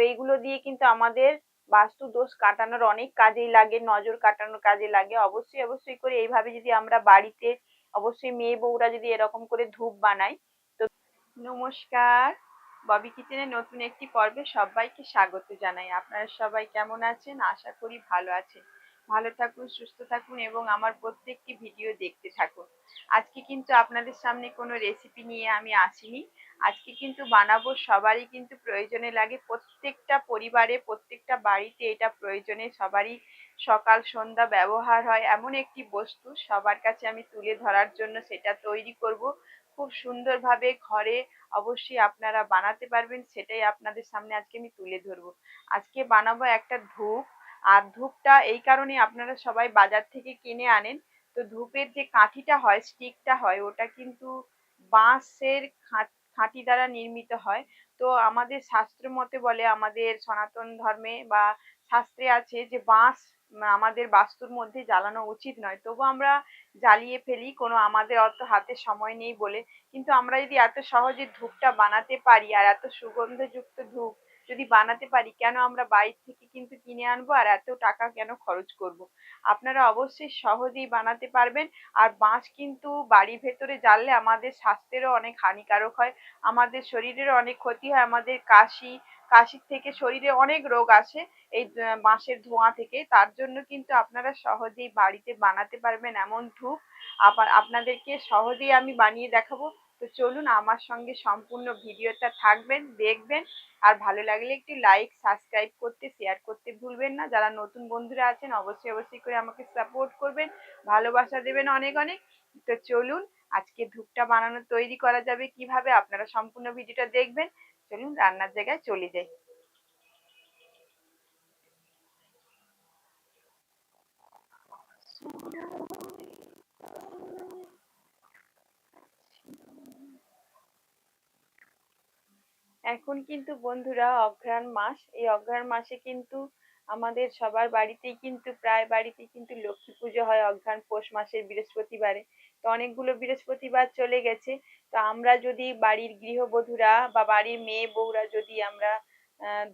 এইগুলো দিয়ে কিন্তু আমাদের বাস্তু দোষ কাটানোর অনেক কাজেই লাগে, নজর কাটানোর কাজে লাগে। অবশ্যই অবশ্যই করে এইভাবে যদি আমরা বাড়িতে অবশ্যই মেয়ে বউরা যদি এরকম করে ধূপ বানাই তো নমস্কার। ববি কিচেনের নতুন একটি পর্বে সবাইকে স্বাগত জানাই। আপনারা সবাই কেমন আছেন? আশা করি ভালো আছেন। ভালো থাকুন, সুস্থ থাকুন এবং আমার প্রত্যেকটি ভিডিও দেখতে থাকুন। আজকে কিন্তু আপনাদের সামনে কোনো রেসিপি নিয়ে আমি আসিনি। আজকে কিন্তু বানাবো সবারই কিন্তু প্রয়োজনে লাগে। প্রত্যেকটা পরিবারে, প্রত্যেকটা বাড়িতে এটা প্রয়োজনে সবারই সকাল, সন্ধ্যা ব্যবহার হয়। এমন একটি বস্তু সবার কাছে আমি তুলে ধরার জন্য সেটা তৈরি করব। খুব সুন্দরভাবে ঘরে অবশ্যই আপনারা বানাতে পারবেন, সেটাই আপনাদের সামনে আজকে আমি তুলে ধরবো। আজকে বানাবো একটা ধূপ, আর ধূপটা এই কারণে আপনারা সবাই বাজার থেকে কিনে আনেন। তো ধূপের যে কাঠিটা হয়, স্টিকটা হয়, ওটা কিন্তু বাঁশের খাঁটি দ্বারা নির্মিত হয়। তো আমাদের শাস্ত্র মতে বলে, আমাদের সনাতন ধর্মে বা শাস্ত্রে আছে যে, বাঁশ আমাদের বাস্তুর মধ্যে জ্বালানো উচিত নয়। তবু আমরা জ্বালিয়ে ফেলি, কোনো আমাদের অত হাতে সময় নেই বলে। কিন্তু আমরা যদি এত সহজে ধূপটা বানাতে পারি আর এত সুগন্ধযুক্ত ধূপ যদি বানাতে পারি, কেন আমরা বাইরে থেকে কিন্তু কিনে আনব? আর এত টাকা কেন খরচ করব। আপনারা অবশ্যই সহজেই বানাতে পারবেন। আর বাঁশ কিন্তু বাড়ির ভেতরে জ্বাললে আমাদের স্বাস্থ্যেরও অনেক হানিকারক হয়, আমাদের শরীরেরও অনেক ক্ষতি হয়, আমাদের কাশি, কাশির থেকে শরীরে অনেক রোগ আসে এই বাঁশের ধোঁয়া থেকে। তার জন্য কিন্তু আপনারা সহজেই বাড়িতে বানাতে পারবেন এমন ধূপ। আপনাদেরকে সহজেই আমি বানিয়ে দেখাবো। তো চলুন আমার সঙ্গে সম্পূর্ণ ভিডিওটা থাকবেন, দেখবেন। আর ভালো লাগলে একটি লাইক সাবস্ক্রাইব করতে শেয়ার করতে ভুলবেন না। যারা নতুন বন্ধুরা আছেন, অবশ্যই অবশ্যই করে আমাকে সাপোর্ট করবেন। ভালোবাসা দেবেন অনেক অনেক। তো চলুন, আজকে ধূপটা বানানো তৈরি করা যাবে কীভাবে? আপনারা সম্পূর্ণ ভিডিওটা দেখবেন। চলুন, রান্নার জায়গায় চলে যাই। এখন কিন্তু বন্ধুরা অঘ্রাণ মাস। এই অঘ্রাণ মাসে কিন্তু আমাদের সবার বাড়িতেই কিন্তু প্রায় বাড়িতেই কিন্তু লক্ষ্মী পুজো হয় অঘ্রাণ পৌষ মাসের বৃহস্পতিবারে। তো অনেকগুলো বৃহস্পতিবার চলে গেছে। তো আমরা যদি বাড়ির গৃহবধূরা বা বাড়ির মেয়ে বউরা যদি আমরা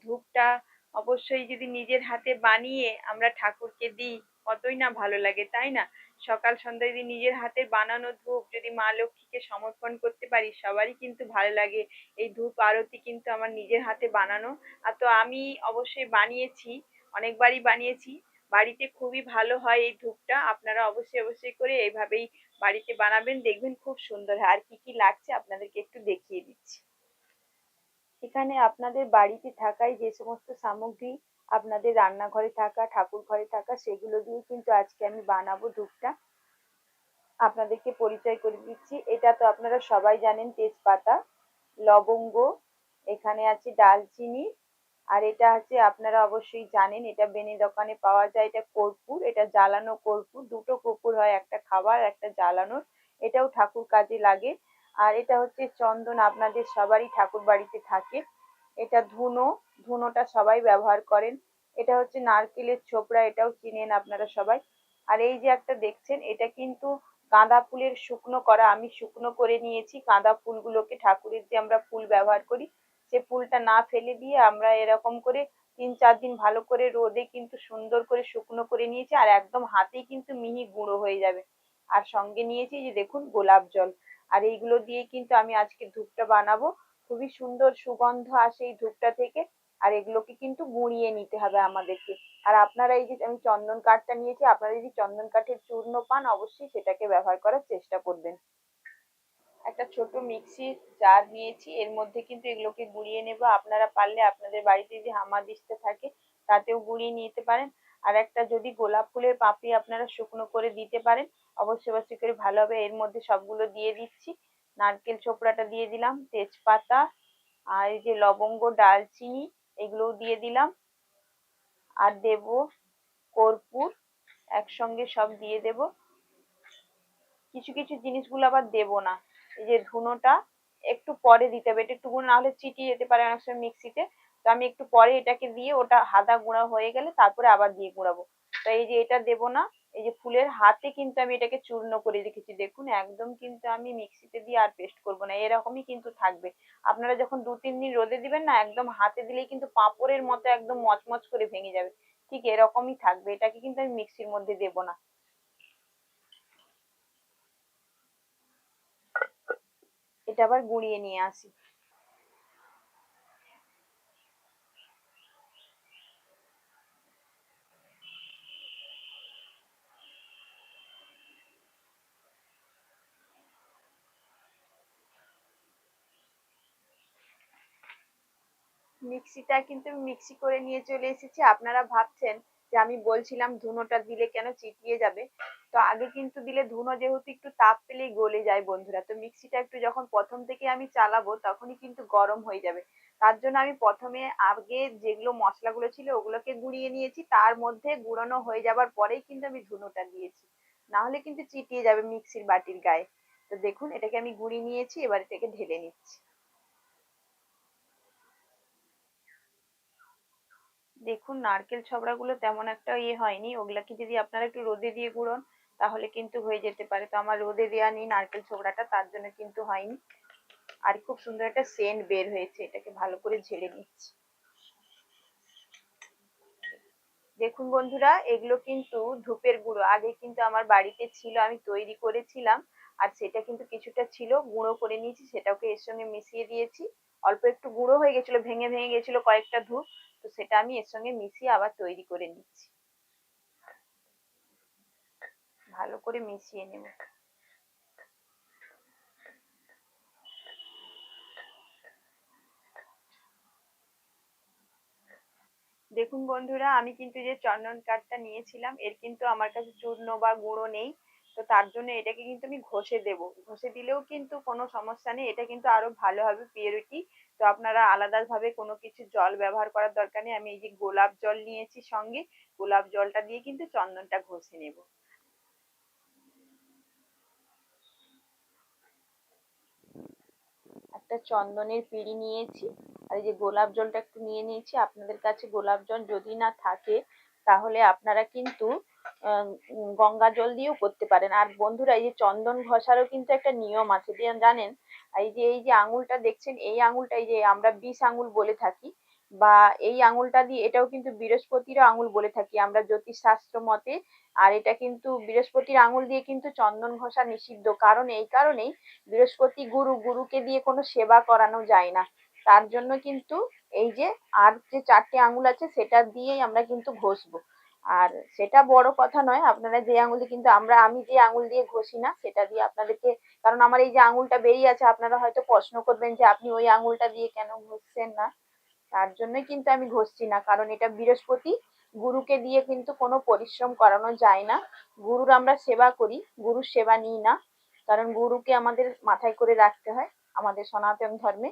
ধূপটা অবশ্যই যদি নিজের হাতে বানিয়ে আমরা ঠাকুরকে দিই, কতই না ভালো লাগে, তাই না? সকাল সন্ধ্যা যদি নিজের হাতে বানানো ধূপ যদি মা লক্ষ্মীকে সমর্পণ করতে পারি, সবারই কিন্তু ভালো লাগে। এই ধূপ আরতি কিন্তু আমার নিজের হাতে বানানো। আর তো আমি অবশ্যই বানিয়েছি, অনেকবারই বানিয়েছি। বাড়িতে খুবই ভালো হয় এই ধূপটা। আপনারা অবশ্যই অবশ্যই করে এইভাবেই বাড়িতে বানাবেন। দেখবেন খুব সুন্দর হয়। আর কি কি লাগছে আপনাদেরকে একটু দেখিয়ে দিচ্ছি। এখানে আপনাদের বাড়িতে থাকাই যে সমস্ত সামগ্রী আপনাদের রান্নাঘরে থাকা ঠাকুর ঘরে থাকা, সেগুলো দিয়ে কিন্তু আজকে আমি বানাবো ধূপটা। আপনাদেরকে পরিচয় করে দিচ্ছি। এটা তো আপনারা সবাই জানেন তেজপাতা, লবঙ্গ, এখানে আছে ডালচিনি, আর এটা হচ্ছে আপনারা অবশ্যই জানেন, এটা বেনে দোকানে পাওয়া যায়, এটা কর্পূর, এটা জ্বালানো কর্পূর। দুটো কর্পূর হয়, একটা খাবার একটা জ্বালানোর। এটাও ঠাকুর কাজে লাগে। আর এটা হচ্ছে চন্দন, আপনাদের সবারই ঠাকুর বাড়িতে থাকে। এটা ধুনো, ধুনোটা সবাই ব্যবহার করেন। এটা হচ্ছে নারকেলের ছোবড়া এটাও চিনেন আপনারা সবাই। আর এই যে একটা দেখছেন, এটা কিন্তু গাঁদা ফুলের শুকনো করা। আমি শুকনো করে নিয়েছি, গাঁদা ফুলগুলোকে ঠাকুরের যে আমরা ফুল ব্যবহার করি, সে ফুলটা না ফেলে দিয়ে আমরা এরকম করে তিন চার দিন ভালো করে রোদে কিন্তু সুন্দর করে শুকনো করে নিয়েছি। আর একদম হাতেই কিন্তু মিহি গুঁড়ো হয়ে যাবে। আর সঙ্গে নিয়েছি যে দেখুন, গোলাপ জল। আর এইগুলো দিয়ে কিন্তু আমি আজকে ধূপটা বানাবো। খুবই সুন্দর সুগন্ধ আসে এই ধূপটা থেকে। আর এগুলোকে কিন্তু গুঁড়িয়ে নিতে হবে আমাদেরকে। আর আপনারা এই যে আমি চন্দন কাঠটা নিয়েছি, আপনারা যদি চন্দন কাঠের চূর্ণ পান, অবশ্যই সেটাকে ব্যবহার করার চেষ্টা করবেন। একটা ছোট মিক্সি জার নিয়েছি, এর মধ্যে কিন্তু এগুলোকে গুঁড়িয়ে নেব। আপনারা পারলে আপনাদের বাড়িতে যদি হামাদিস্তা থাকে, তাতেও গুঁড়িয়ে নিতে পারেন। আর একটা যদি গোলাপ ফুলের পাপড়ি আপনারা শুকনো করে দিতে পারেন, অবশ্যই অবশ্যই করে ভালো হবে। এর মধ্যে সবগুলো দিয়ে দিচ্ছি। নারকেল ছোপড়াটা দিয়ে দিলাম, তেজপাতা, আর এই যে লবঙ্গ, ডালচিনি, এগুলোও দিয়ে দিলাম। আর দেব কর্পূর, একসঙ্গে সব দিয়ে দেব। কিছু কিছু জিনিসগুলো আবার দেব না। এই যে ধুনোটা একটু পরে দিতে হবে। এটা একটু না হলে চিটিয়ে যেতে পারে অনেক সময় মিক্সিতে। তো আমি একটু পরে এটাকে দিয়ে ওটা হাদা গুঁড়া হয়ে গেলে তারপরে আবার দিয়ে গুঁড়াবো। তো এই যে এটা দেব না, এই যে ফুলের হাতে কিন্তু আমি এটাকে চূর্ণ করে রেখেছি। দেখুন, একদম কিন্তু আমি মিক্সিতে দিয়ে আর পেস্ট করব না, এরকমই কিন্তু থাকবে। আপনারা যখন দু, তিন দিন রোদে দিবেন না, একদম হাতে দিলেই কিন্তু পাঁপড়ের মতো একদম মচমচ করে ভেঙে যাবে। ঠিক এরকমই থাকবে, এটাকে কিন্তু আমি মিক্সির মধ্যে দেব না। এটা আবার গুঁড়িয়ে নিয়ে আসি। মিক্সিটা কিন্তু মিক্সি করে নিয়ে চলে এসেছি। আপনারা ভাবছেন যে আমি বলছিলাম ধুনোটা দিলে কেন চিটিয়ে যাবে? তো আগে কিন্তু দিলে ধুনো যেহেতু একটু তাপ পেলেই গলে যায় বন্ধুরা। তো মিক্সিটা একটু যখন প্রথম থেকে আমি চালাবো তখনই কিন্তু গরম হয়ে যাবে। তার জন্য আমি প্রথমে আগে যেগুলো মশলাগুলো ছিল ওগুলোকে গুঁড়িয়ে নিয়েছি। তার মধ্যে গুঁড়ানো হয়ে যাবার পরেই কিন্তু আমি ধুনোটা দিয়েছি। না হলে কিন্তু চিটিয়ে যাবে মিক্সির বাটির গায়ে। তো দেখুন, এটাকে আমি গুঁড়িয়ে নিয়েছি, এবার এটাকে ঢেলে নিচ্ছি। দেখুন, নারকেল ছবড়াগুলো তেমন একটা ইয়ে হয়নি। ওগুলাকে যদি আপনারা একটু রোদে দিয়ে গুঁড়োন, তাহলে কিন্তু হয়ে যেতে পারে। তো আমার রোদে দেওয়া নেই নারকেল ছোবড়াটা, তার জন্য কিন্তু হয়নি। আর খুব সুন্দর একটা সেন্ট বের হয়েছে, এটাকে ভালো করে ঝেড়ে নিচ্ছি। দেখুন বন্ধুরা, এগুলো কিন্তু ধূপের গুঁড়ো। আগে কিন্তু আমার বাড়িতে ছিল, আমি তৈরি করেছিলাম, আর সেটা কিন্তু কিছুটা ছিল। গুঁড়ো করে নিয়েছি, সেটাকে এর সঙ্গে মিশিয়ে দিয়েছি। অল্প একটু গুঁড়ো হয়ে গেছিল, ভেঙে ভেঙে গেছিল কয়েকটা ধূপ, তো সেটা আমি এর সঙ্গে মিশিয়ে আবার তৈরি করে নিচ্ছি। ভালো করে মিশিয়ে নেব। দেখুন বন্ধুরা, আমি কিন্তু যে চন্দন কাঠটা নিয়েছিলাম, এর কিন্তু আমার কাছে চূর্ণ বা গুঁড়ো নেই। তো তার জন্য এটাকে কিন্তু আমি ঘষে দেব। ঘষে দিলেও কিন্তু কোনো সমস্যা নেই, এটা কিন্তু আরও ভালো হবে পিওরিটি তো আপনারা আলাদাভাবে কোনো কিছু জল ব্যবহার করার দরকার নেই। আমি এই যে গোলাপ জল নিয়েছি সঙ্গে, গোলাপ জলটা দিয়ে কিন্তু চন্দনটা ঘষে নেব। একটা চন্দনের পিঁড়ি নিয়েছি, আর এই যে গোলাপ জলটা একটু নিয়ে নিয়েছি। আপনাদের কাছে গোলাপ জল যদি না থাকে, তাহলে আপনারা কিন্তু গঙ্গা জল দিয়েও করতে পারেন। আর বন্ধুরা, এই যে চন্দন ঘষারও কিন্তু একটা নিয়ম আছে। জানেন, এই যে এই যে আঙুলটা দেখছেন, এই আঙুলটা, এই যে আমরা বিষ আঙুল বলে থাকি, বা এই আঙুলটা দিয়ে এটাও কিন্তু বৃহস্পতিরও আঙুল বলে থাকি আমরা জ্যোতিষ শাস্ত্র মতে। আর এটা কিন্তু বৃহস্পতির আঙুল দিয়ে কিন্তু চন্দন ঘষা নিষিদ্ধ। কারণ এই কারণেই বৃহস্পতি গুরু, গুরুকে দিয়ে কোনো সেবা করানো যায় না। তার জন্য কিন্তু এই যে, আর যে চারটে আঙুল আছে, সেটা দিয়েই আমরা কিন্তু ঘষবো। আর সেটা বড় কথা নয়, আপনারা যে আঙুল কিন্তু আমরা, আমি যে আঙুল দিয়ে ঘষি না, সেটা দিয়ে আপনাদেরকে, কারণ আমার এই যে আঙুলটা বেরিয়ে আছে, আপনারা হয়তো প্রশ্ন করবেন যে আপনি ওই আঙুলটা দিয়ে কেন ঘষছেন না? তার জন্যই কিন্তু আমি ঘষছি না, কারণ এটা বৃহস্পতি, গুরুকে দিয়ে কিন্তু কোনো পরিশ্রম করানো যায় না। গুরুর আমরা সেবা করি, গুরুর সেবা নিই না, কারণ গুরুকে আমাদের মাথায় করে রাখতে হয়, আমাদের সনাতন ধর্মে।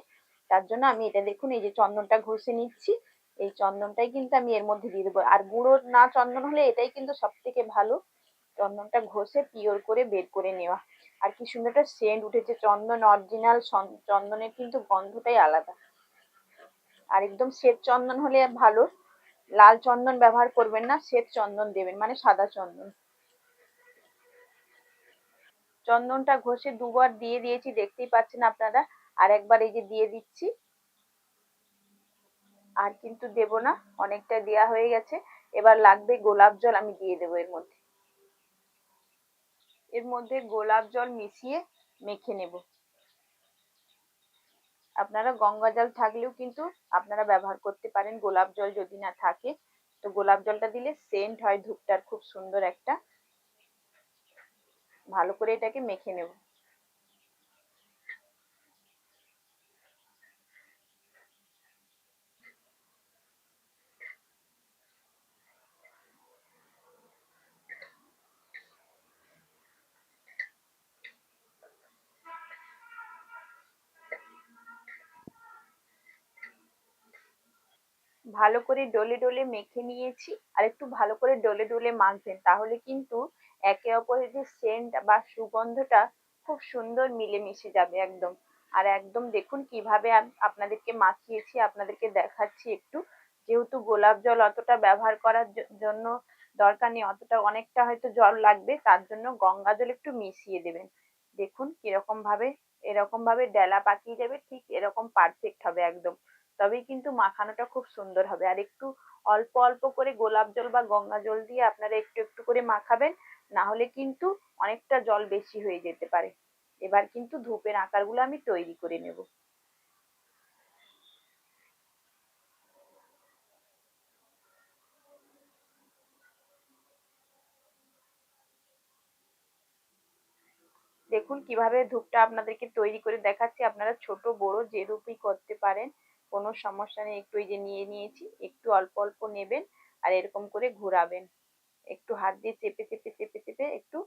তার জন্য আমি এটা দেখুন, এই যে চন্দনটা ঘষে নিচ্ছি। এই চন্দনটাই কিন্তু আমি এর মধ্যে দিয়ে দেবো। আর গুঁড়ো না চন্দন হলে এটাই কিন্তু সব থেকে ভালো। চন্দনটা ঘষে পিওর করে বের করে নেওয়া। আর কি সুন্দর একটা সেন্ট উঠেছে। চন্দন অরিজিনাল চন্দনের কিন্তু গন্ধটাই আলাদা। আর একদম শ্বেত চন্দন হলে ভালো। লাল চন্দন ব্যবহার করবেন না, শ্বেত চন্দন দেবেন মানে সাদা চন্দন। চন্দনটা ঘষে দুবার দিয়ে দিয়েছি, দেখতেই পাচ্ছেন আপনারা। আর একবার এই যে দিয়ে দিচ্ছি আর কিন্তু দেব না, অনেকটা দেয়া হয়ে গেছে। এবার লাগবে গোলাপ জল, আমি দিয়ে দেবো এর মধ্যে। এর মধ্যে গোলাপ জল মিশিয়ে মেখে নেব। আপনারা গঙ্গা জল থাকলেও কিন্তু আপনারা ব্যবহার করতে পারেন, গোলাপ জল যদি না থাকে। তো গোলাপ জলটা দিলে সেন্ট হয় ধূপটার, খুব সুন্দর একটা। ভালো করে এটাকে মেখে নেব। ভালো করে ডলে ডলে মেখে নিয়েছি আর একটু ভালো করে ডলে ডলে মাখবেন। তাহলে কিন্তু একে অপরের যে সেন্ট বা সুগন্ধটা খুব সুন্দর মিলেমিশে যাবে একদম। আর একদম দেখুন কীভাবে আপনাদেরকে মাখিয়েছি, আপনাদেরকে দেখাচ্ছি একটু। যেহেতু গোলাপ জল অতটা ব্যবহার করার জন্য দরকার নেই, অতটা অনেকটা হয়তো জল লাগবে, তার জন্য গঙ্গা জল একটু মিশিয়ে দেবেন। দেখুন কীরকম ভাবে এরকম ভাবে ডেলা পাকিয়ে যাবে, ঠিক এরকম পারফেক্ট হবে একদম। তবেই কিন্তু মাখানোটা খুব সুন্দর হবে। আর একটু অল্প অল্প করে গোলাপ জল বা গঙ্গা জল দিয়ে আপনারা একটু একটু করে মাখাবেন, না হলে কিন্তু অনেকটা জল বেশি হয়ে যেতে পারে। এবার কিন্তু ধূপের আকারগুলো আমি তৈরি করে নেব। দেখুন কীভাবে ধূপটা আপনাদেরকে তৈরি করে দেখাচ্ছি। আপনারা ছোট, বড় যে রূপই করতে পারেন কোনো সমস্যা নেই, একটু এই যে নিয়ে নিয়েছি, একটু অল্প অল্প নেবেন আর এরকম করে ঘোরাবেন। একটু হাত দিয়ে চেপে চেপে চেপে চেপে একটু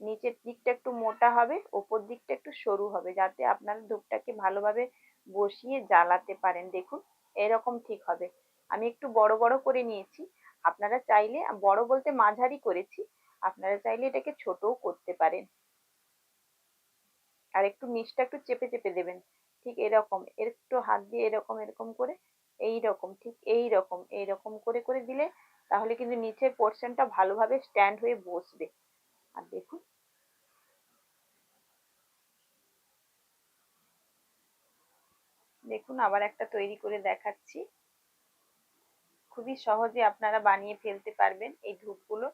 নিচের দিকটা একটু মোটা হবে, ওপর দিকটা একটু সরু হবে, যাতে আপনারা ধূপটাকে ভালোভাবে বসিয়ে জ্বালাতে পারেন। দেখুন, এরকম ঠিক হবে। আমি একটু বড় বড় করে নিয়েছি। আপনারা চাইলে, বড় বলতে মাঝারি করেছি, আপনারা চাইলে এটাকে ছোটও করতে পারেন। আর একটু নিচটা একটু চেপে চেপে দেবেন। ঠিক এরকম, একটু হাত দিয়ে এরকম এরকম করে এই রকম ঠিক এই রকম এই রকম করে করে দিলে তাহলে কিন্তু নিচের পোর্শনটা ভালোভাবে স্ট্যান্ড হয়ে বসবে। আর দেখুন। দেখুন আবার একটা তৈরি করে দেখাচ্ছি। খুবই সহজে আপনারা বানিয়ে ফেলতে পারবেন এই ধূপগুলো।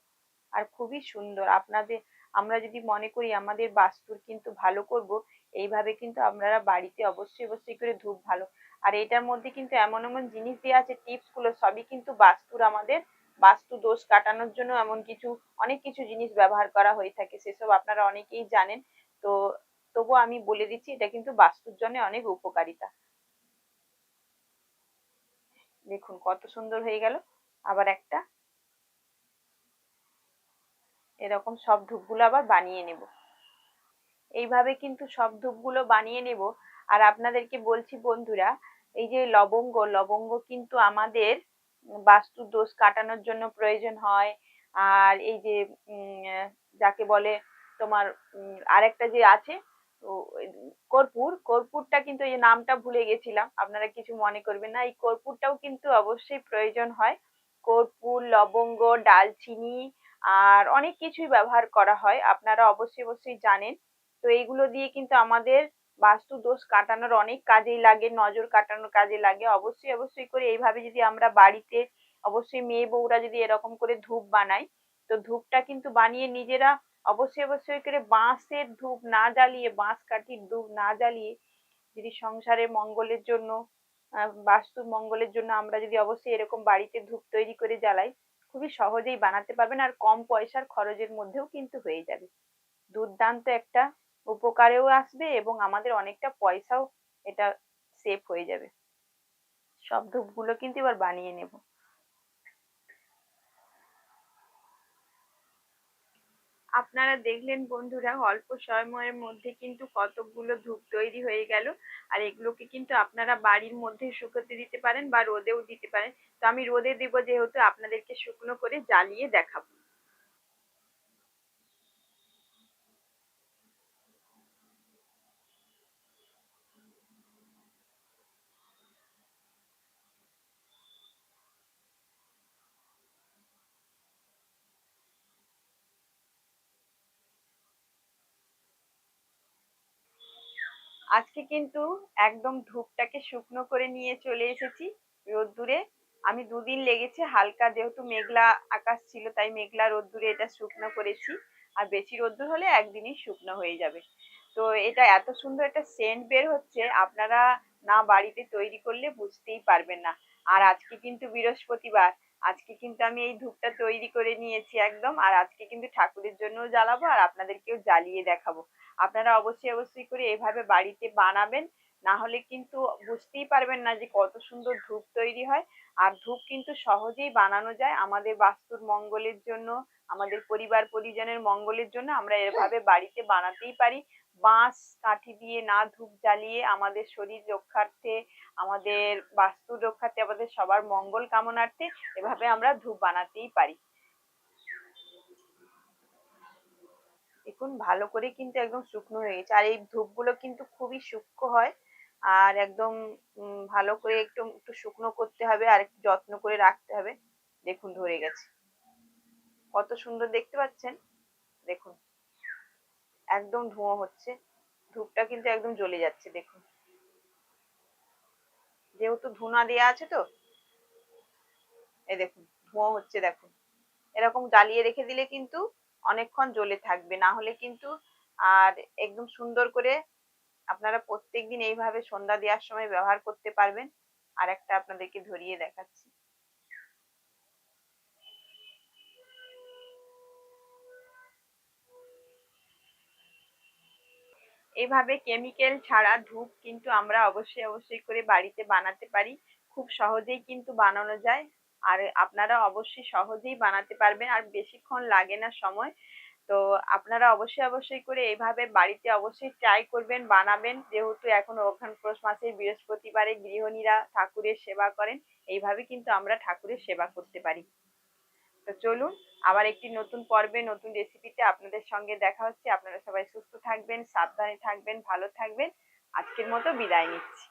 আর খুবই সুন্দর। আপনাদের, আমরা যদি মনে করি আমাদের বাস্তুর কিন্তু ভালো করব এইভাবে কিন্তু আপনারা বাড়িতে অবশ্যই অবশ্যই করে ধূপ ভালো। আর এটার মধ্যে কিন্তু এমন এমন জিনিস দেওয়া আছে টিপসগুলো, সবই কিন্তু বাস্তুর আমাদের, বাস্তু দোষ কাটানোর জন্য এমন কিছু, অনেক কিছু জিনিস ব্যবহার করা হয়ে থাকে, সেসব আপনারা অনেকেই জানেন। তো তবু আমি বলে দিচ্ছি, এটা কিন্তু বাস্তুর জন্য অনেক উপকারিতা। দেখুন কত সুন্দর হয়ে গেল। আবার একটা। এরকম সব ধূপগুলো আবার বানিয়ে নেব। এইভাবে কিন্তু সব ধূপগুলো বানিয়ে নেব। আর আপনাদেরকে বলছি বন্ধুরা, এই যে লবঙ্গ লবঙ্গ কিন্তু আমাদের বাস্তু দোষ কাটানোর জন্য প্রয়োজন হয়। আর এই যে যাকে বলে তোমার আরেকটা যে আছে কর্পূর, কর্পূরটা কিন্তু এই নামটা ভুলে গেছিলাম, আপনারা কিছু মনে করবেন না। এই কর্পূরটাও কিন্তু অবশ্যই প্রয়োজন হয়। কর্পূর, লবঙ্গ, ডালচিনি, আর অনেক কিছুই ব্যবহার করা হয়। আপনারা অবশ্যই অবশ্যই জানেন। তো এইগুলো দিয়ে কিন্তু আমাদের বাস্তু দোষ কাটানোর অনেক কাজেই লাগে, নজর কাটানোর কাজে লাগে। অবশ্যই অবশ্যই করে এইভাবে যদি আমরা বাড়িতে অবশ্যই মেয়ে বউরা যদি এরকম করে ধূপ বানাই তো ধূপটা কিন্তু বানিয়ে নিজেরা অবশ্যই অবশ্যই করে বাঁশের ধূপ না জ্বালিয়ে, বাঁশ কাঠির ধূপ না জ্বালিয়ে যদি সংসারে মঙ্গলের জন্য বাস্তু মঙ্গলের জন্য আমরা যদি অবশ্যই এরকম বাড়িতে ধূপ তৈরি করে জ্বালাই, খুবই সহজেই বানাতে পারবেন আর কম পয়সার খরচের মধ্যেও কিন্তু হয়ে যাবে। দুর্দান্ত একটা উপকারেও আসবে এবং আমাদের অনেকটা পয়সাও এটা সেভ হয়ে যাবে। সব ধূপগুলো কিন্তু এবার বানিয়ে নেব। আপনারা দেখলেন বন্ধুরা, অল্প সময়ের মধ্যে কিন্তু কতগুলো ধূপ তৈরি হয়ে গেল। আর এগুলোকে কিন্তু আপনারা বাড়ির মধ্যে শুকোতে দিতে পারেন বা রোদেও দিতে পারেন। তো আমি রোদে দেব যেহেতু আপনাদেরকে শুকনো করে জ্বালিয়ে দেখাবো। আজকে কিন্তু একদম ধূপটাকে শুকনো করে নিয়ে চলে এসেছি রোদ্দুরে। আমি দুদিন লেগেছে হালকা যেহেতু মেঘলা আকাশ ছিল, তাই মেঘলা রোদ্দুরে এটা শুকনো করেছি। আর বেশি রোদ্দুর হলে একদিনই শুকনো হয়ে যাবে। তো এটা এত সুন্দর একটা সেন্ট বের হচ্ছে, আপনারা না বাড়িতে তৈরি করলে বুঝতেই পারবেন না। আর আজকে কিন্তু বৃহস্পতিবার আজকে কিন্তু আমি এই ধূপটা তৈরি করে নিয়েছি একদম, আর আজকে কিন্তু ঠাকুরের জন্য জ্বালাবো আর আপনাদেরকেও জ্বালিয়ে দেখাবো। আপনারা অবশ্যই অবশ্যই করে এভাবে বাড়িতে বানাবেন, না হলে কিন্তু বুঝতেই পারবেন না যে কত সুন্দর ধূপ তৈরি হয়। আর ধূপ কিন্তু সহজেই বানানো যায়। আমাদের বাস্তুর মঙ্গলের জন্য, আমাদের পরিবার পরিজনের মঙ্গলের জন্য আমরা এভাবে বাড়িতে বানাতেই পারি। বাঁশ কাঠি দিয়ে না ধূপ জ্বালিয়ে আমাদের শরীর রক্ষার্থে, আমাদের বাস্তু রক্ষার্থে, আমাদের সবার মঙ্গল কামনার্থে এভাবে আমরা ধূপ বানাতেই পারি। দেখুন, ভালো করে কিন্তু একদম শুকনো হয়ে গেছে। আর এই ধূপগুলো কিন্তু খুবই সূক্ষ্ম হয়। আর একদম ভালো করে একটু একটু শুকনো করতে হবে, আর একটু যত্ন করে রাখতে হবে। দেখুন, ধরে গেছে। কত সুন্দর দেখতে পাচ্ছেন? দেখুন। একদম ধোঁয়া হচ্ছে। ধূপটা কিন্তু একদম জ্বলে যাচ্ছে, দেখুন। যেহেতু ধুনা দেওয়া আছে তো, এই দেখুন, ধোঁয়া হচ্ছে দেখুন। এরকম জ্বালিয়ে রেখে দিলে কিন্তু অনেকক্ষণ জ্বলে থাকবে। না হলে কিন্তু আর একদম সুন্দর করে আপনারা প্রত্যেকদিন এইভাবে সন্ধ্যা দেওয়ার সময় ব্যবহার করতে পারবেন। আর একটা আপনাদেরকে ধরিয়ে দেখাচ্ছি। এভাবে কেমিক্যাল ছাড়া ধূপ কিন্তু আমরা অবশ্যই অবশ্যই করে বাড়িতে বানাতে পারি। খুব সহজেই কিন্তু বানানো যায়। আর আপনারা অবশ্যই সহজেই বানাতে পারবেন আর বেশিক্ষণ লাগে না সময়। তো আপনারা অবশ্যই অবশ্যই করে এইভাবে বাড়িতে অবশ্যই ট্রাই করবেন, বানাবেন। যেহেতু এখন অঘ্রাণ পৌষ মাসের, বৃহস্পতিবারে গৃহিণীরা ঠাকুরের সেবা করেন, এইভাবে কিন্তু আমরা ঠাকুরের সেবা করতে পারি। তো চলুন, আবার একটি নতুন পর্বে, নতুন রেসিপিতে আপনাদের সঙ্গে দেখা হচ্ছে। আপনারা সবাই সুস্থ থাকবেন, সাবধানে থাকবেন, ভালো থাকবেন। আজকের মতো বিদায় নিচ্ছি।